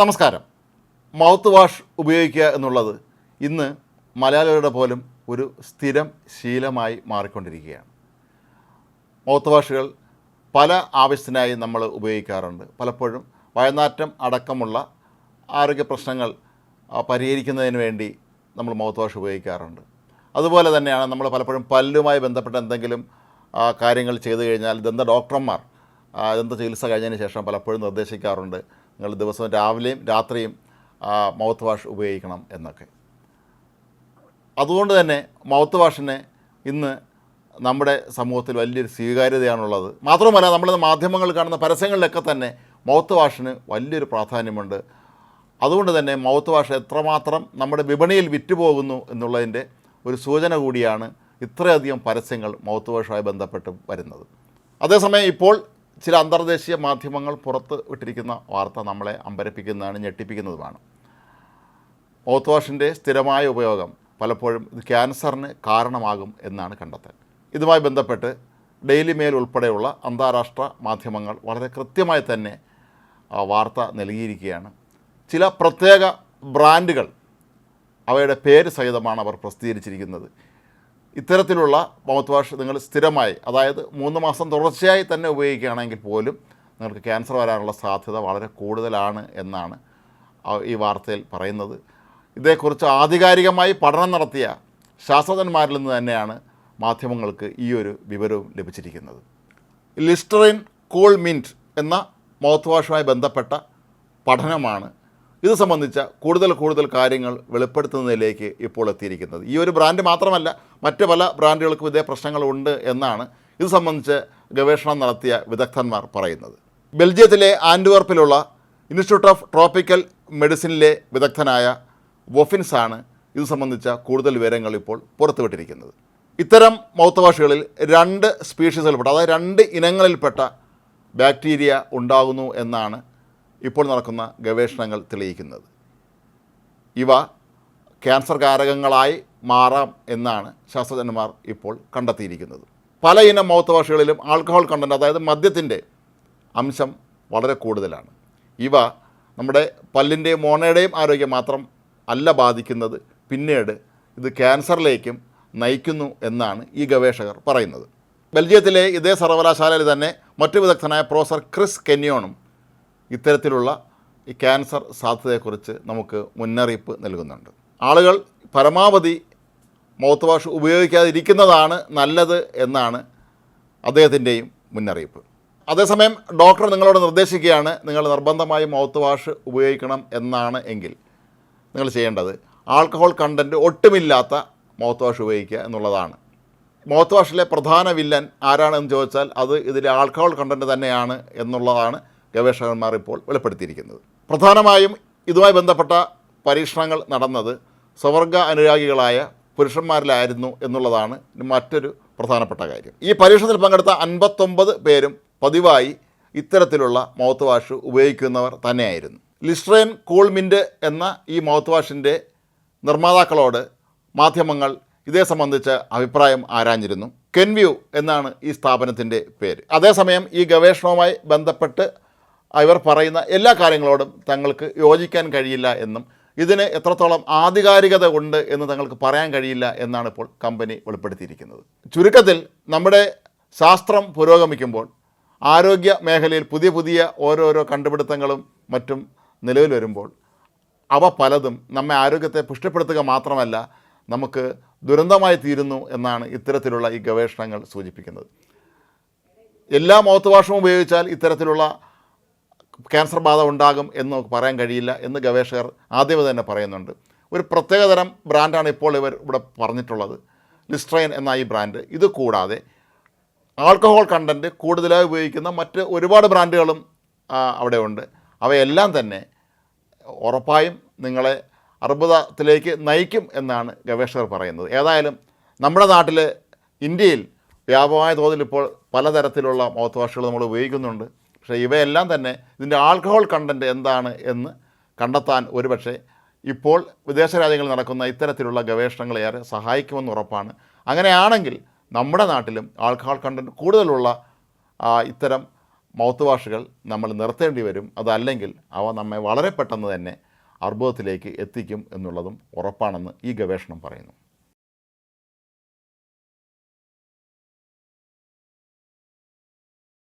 നമസ്കാരം. Mouth wash ഉപയോഗിക്കുക എന്നുള്ളത് ഇന്ന് മലയാളികളുടെ പോലും ഒരു സ്ഥിരം ശീലമായി മാറിക്കൊണ്ടിരിക്കുകയാണ്. മൗത്ത് വാഷുകൾ പല ആവശ്യത്തിനായി നമ്മൾ ഉപയോഗിക്കാറുണ്ട്. പലപ്പോഴും വയനാറ്റം അടക്കമുള്ള ആരോഗ്യ പ്രശ്നങ്ങൾ പരിഹരിക്കുന്നതിന് വേണ്ടി നമ്മൾ മൗത്ത് വാഷ് ഉപയോഗിക്കാറുണ്ട്. അതുപോലെ തന്നെയാണ് നമ്മൾ പലപ്പോഴും പല്ലുമായി ബന്ധപ്പെട്ട എന്തെങ്കിലും കാര്യങ്ങൾ ചെയ്തു കഴിഞ്ഞാൽ ദന്ത ഡോക്ടർമാർ ദന്ത ചികിത്സ കഴിഞ്ഞതിന് ശേഷം പലപ്പോഴും നിർദ്ദേശിക്കാറുണ്ട്. നിങ്ങൾ ദിവസവും രാവിലെയും രാത്രിയും മൗത്ത് വാഷ് ഉപയോഗിക്കണം എന്നൊക്കെ. അതുകൊണ്ട് തന്നെ മൗത്ത് വാഷിന് ഇന്ന് നമ്മുടെ സമൂഹത്തിൽ വലിയൊരു സ്വീകാര്യതയാണുള്ളത്. മാത്രമല്ല നമ്മൾ മാധ്യമങ്ങൾ കാണുന്ന പരസ്യങ്ങളിലൊക്കെ തന്നെ മൗത്ത് വാഷിന് വലിയൊരു പ്രാധാന്യമുണ്ട്. അതുകൊണ്ട് തന്നെ മൗത്ത് വാഷ് എത്രമാത്രം നമ്മുടെ വിപണിയിൽ വിറ്റുപോകുന്നു എന്നുള്ളതിന്റെ ഒരു സൂചന കൂടിയാണ് ഇത്രയധികം പരസ്യങ്ങൾ മൗത്ത് വാഷുമായി ബന്ധപ്പെട്ട് വരുന്നത്. അതേസമയം ഇപ്പോൾ ചില അന്തർദേശീയ മാധ്യമങ്ങൾ പുറത്ത് വിട്ടിരിക്കുന്ന വാർത്ത നമ്മളെ അമ്പരപ്പിക്കുന്നതാണ് ഞെട്ടിപ്പിക്കുന്നതുമാണ്. മൗത്ത് വാഷിന്റെ സ്ഥിരമായ ഉപയോഗം പലപ്പോഴും ഇത് ക്യാൻസറിന് കാരണമാകും എന്നാണ് കണ്ടെത്തൽ. ഇതുമായി ബന്ധപ്പെട്ട് ഡെയിലി മെയിൽ ഉൾപ്പെടെയുള്ള അന്താരാഷ്ട്ര മാധ്യമങ്ങൾ വളരെ കൃത്യമായി തന്നെ വാർത്ത നൽകിയിരിക്കുകയാണ്. ചില പ്രത്യേക ബ്രാൻഡുകൾ അവയുടെ പേര് സഹിതമാണ് അവർ പ്രസിദ്ധീകരിച്ചിരിക്കുന്നത്. ഇത്തരത്തിലുള്ള മൗത്ത് വാഷ് നിങ്ങൾ സ്ഥിരമായി അതായത് മൂന്ന് മാസം തുടർച്ചയായി തന്നെ ഉപയോഗിക്കുകയാണെങ്കിൽ പോലും നിങ്ങൾക്ക് ക്യാൻസർ വരാനുള്ള സാധ്യത വളരെ കൂടുതലാണ് എന്നാണ് ഈ വാർത്തയിൽ പറയുന്നത്. ഇതേക്കുറിച്ച് ആധികാരികമായി പഠനം നടത്തിയ ശാസ്ത്രജ്ഞന്മാരിൽ നിന്ന് തന്നെയാണ് മാധ്യമങ്ങൾക്ക് ഈ ഒരു വിവരവും ലഭിച്ചിരിക്കുന്നത്. ലിസ്റ്ററിൻ കൂൾ മിന്റ് എന്ന മൗത്ത് വാഷുമായി ബന്ധപ്പെട്ട പഠനമാണ് ഇത് സംബന്ധിച്ച കൂടുതൽ കൂടുതൽ കാര്യങ്ങൾ വെളിപ്പെടുത്തുന്നതിലേക്ക് ഇപ്പോൾ എത്തിയിരിക്കുന്നത്. ഈ ഒരു ബ്രാൻഡ് മാത്രമല്ല മറ്റ് പല ബ്രാൻഡുകൾക്കും ഇതേ പ്രശ്നങ്ങളുണ്ട് എന്നാണ് ഇത് സംബന്ധിച്ച് ഗവേഷണം നടത്തിയ വിദഗ്ധന്മാർ പറയുന്നത്. ബെൽജിയത്തിലെ ആൻഡ്വർപ്പിലുള്ള ഇൻസ്റ്റിറ്റ്യൂട്ട് ഓഫ് ട്രോപ്പിക്കൽ മെഡിസിനിലെ വിദഗ്ധനായ വൊഫിൻസ് ആണ് ഇത് സംബന്ധിച്ച കൂടുതൽ വിവരങ്ങൾ ഇപ്പോൾ പുറത്തുവിട്ടിരിക്കുന്നത്. ഇത്തരം മൗത്ത് വാഷുകളിൽ രണ്ട് സ്പീഷീസുകൾപ്പെട്ട അതായത് രണ്ട് ഇനങ്ങളിൽപ്പെട്ട ബാക്ടീരിയ ഉണ്ടാകുന്നു എന്നാണ് ഇപ്പോൾ നടക്കുന്ന ഗവേഷണങ്ങൾ തെളിയിക്കുന്നത്. ഇവ ക്യാൻസർ കാരകങ്ങളായി മാറാം എന്നാണ് ശാസ്ത്രജ്ഞന്മാർ ഇപ്പോൾ കണ്ടെത്തിയിരിക്കുന്നത്. പല ഇനം മൗത്ത് വാഷുകളിലും ആൽക്കഹോൾ കണ്ടന്റ് അതായത് മദ്യത്തിന്റെ അംശം വളരെ കൂടുതലാണ്. ഇവ നമ്മുടെ പല്ലിന്റെയും മോണയുടെയും ആരോഗ്യം മാത്രം അല്ല ബാധിക്കുന്നത് പിന്നീട് ഇത് ക്യാൻസറിലേക്കും നയിക്കുന്നു എന്നാണ് ഈ ഗവേഷകർ പറയുന്നത്. ബെൽജിയത്തിലെ ഇതേ സർവകലാശാലയിൽ തന്നെ മറ്റു വിദഗ്ധനായ പ്രൊഫസർ ക്രിസ് കെന്യോണും ഇത്തരത്തിലുള്ള ഈ ക്യാൻസർ സാധ്യതയെക്കുറിച്ച് നമുക്ക് മുന്നറിയിപ്പ് നൽകുന്നുണ്ട്. ആളുകൾ പരമാവധി മൗത്ത് വാഷ് ഉപയോഗിക്കാതിരിക്കുന്നതാണ് നല്ലത് എന്നാണ് അദ്ദേഹത്തിന്റെയും മുന്നറിയിപ്പ്. അതേസമയം ഡോക്ടർ നിങ്ങളോട് നിർദ്ദേശിക്കുകയാണ് നിങ്ങൾ നിർബന്ധമായും മൗത്ത് വാഷ് ഉപയോഗിക്കണം എന്നാണ് എങ്കിൽ നിങ്ങൾ ചെയ്യേണ്ടത് ആൽക്കഹോൾ കണ്ടന്റ് ഒട്ടുമില്ലാത്ത മൗത്ത് വാഷ് ഉപയോഗിക്കുക എന്നുള്ളതാണ്. മൗത്ത് വാഷിലെ പ്രധാന വില്ലൻ ആരാണെന്ന് ചോദിച്ചാൽ അത് ഇതിലെ ആൽക്കഹോൾ കണ്ടന്റ് തന്നെയാണ് എന്നുള്ളതാണ് ഗവേഷകന്മാർ ഇപ്പോൾ വെളിപ്പെടുത്തിയിരിക്കുന്നത്. പ്രധാനമായും ഇതുമായി ബന്ധപ്പെട്ട പരീക്ഷണങ്ങൾ നടന്നത് സ്വവർഗ അനുരാഗികളായ പുരുഷന്മാരിലായിരുന്നു എന്നുള്ളതാണ് മറ്റൊരു പ്രധാനപ്പെട്ട കാര്യം. ഈ പരീക്ഷണത്തിൽ പങ്കെടുത്ത അൻപത്തൊമ്പത് പേരും പതിവായി ഇത്തരത്തിലുള്ള മൗത്ത് വാഷ് ഉപയോഗിക്കുന്നവർ തന്നെയായിരുന്നു. ലിസ്ട്രേൻ കൂൾമിന്റ് എന്ന ഈ മൗത്ത് വാഷിന്റെ നിർമ്മാതാക്കളോട് മാധ്യമങ്ങൾ ഇതേ സംബന്ധിച്ച് അഭിപ്രായം ആരാഞ്ഞിരുന്നു. കെൻവ്യൂ എന്നാണ് ഈ സ്ഥാപനത്തിന്റെ പേര്. അതേസമയം ഈ ഗവേഷണവുമായി ബന്ധപ്പെട്ട് ഇവർ പറയുന്ന എല്ലാ കാര്യങ്ങളോടും തങ്ങൾക്ക് യോജിക്കാൻ കഴിയില്ല എന്നും ഇതിന് എത്രത്തോളം ആധികാരികത ഉണ്ട് എന്ന് തങ്ങൾക്ക് പറയാൻ കഴിയില്ല എന്നാണ് ഇപ്പോൾ കമ്പനി വെളിപ്പെടുത്തിയിരിക്കുന്നത്. ചുരുക്കത്തിൽ നമ്മുടെ ശാസ്ത്രം പുരോഗമിക്കുമ്പോൾ ആരോഗ്യ മേഖലയിൽ പുതിയ പുതിയ ഓരോരോ കണ്ടുപിടുത്തങ്ങളും മറ്റും നിലവിൽ വരുമ്പോൾ അവ പലതും നമ്മെ ആരോഗ്യത്തെ പുഷ്ടിപ്പെടുത്തുക മാത്രമല്ല നമുക്ക് ദുരന്തമായി തീരുന്നു എന്നാണ് ഇത്തരത്തിലുള്ള ഈ ഗവേഷണങ്ങൾ സൂചിപ്പിക്കുന്നത്. എല്ലാ മൗത്ത് ഉപയോഗിച്ചാൽ ഇത്തരത്തിലുള്ള ക്യാൻസർ ബാധ ഉണ്ടാകും എന്ന് പറയാൻ കഴിയില്ല എന്ന് ഗവേഷകർ ആദ്യമേ തന്നെ പറയുന്നുണ്ട്. ഒരു പ്രത്യേകതരം ബ്രാൻഡാണ് ഇപ്പോൾ ഇവർ ഇവിടെ പറഞ്ഞിട്ടുള്ളത്. ലിസ്ട്രൈൻ എന്ന ഈ ബ്രാൻഡ്. ഇത് കൂടാതെ ആൾക്കഹോൾ കണ്ടന്റ് കൂടുതലായി ഉപയോഗിക്കുന്ന മറ്റ് ഒരുപാട് ബ്രാൻഡുകളും അവിടെ ഉണ്ട് അവയെല്ലാം തന്നെ ഉറപ്പായും നിങ്ങളെ അർബുദത്തിലേക്ക് നയിക്കും എന്നാണ് ഗവേഷകർ പറയുന്നത്. ഏതായാലും നമ്മുടെ നാട്ടിൽ ഇന്ത്യയിൽ വ്യാപകമായ തോതിൽ ഇപ്പോൾ പലതരത്തിലുള്ള മൗത്ത് വാഷുകൾ നമ്മൾ ഉപയോഗിക്കുന്നുണ്ട്. പക്ഷേ ഇവയെല്ലാം തന്നെ ഇതിന്റെ ആൽക്കഹോൾ കണ്ടന്റ് എന്താണ് എന്ന് കണ്ടെത്താൻ ഒരുപക്ഷെ ഇപ്പോൾ വിദേശ രാജ്യങ്ങളിൽ നടക്കുന്ന ഇത്തരത്തിലുള്ള ഗവേഷണങ്ങൾ ഏറെ സഹായിക്കുമെന്ന് ഉറപ്പാണ്. അങ്ങനെയാണെങ്കിൽ നമ്മുടെ നാട്ടിലും ആൽക്കഹോൾ കണ്ടന്റ് കൂടുതലുള്ള ഇത്തരം മൗത്ത് വാഷുകൾ നമ്മൾ നിർത്തേണ്ടി വരും. അതല്ലെങ്കിൽ അവ നമ്മെ വളരെ പെട്ടെന്ന് തന്നെ അർബുദത്തിലേക്ക് എത്തിക്കും എന്നുള്ളതും ഉറപ്പാണെന്ന് ഈ ഗവേഷണം പറയുന്നു.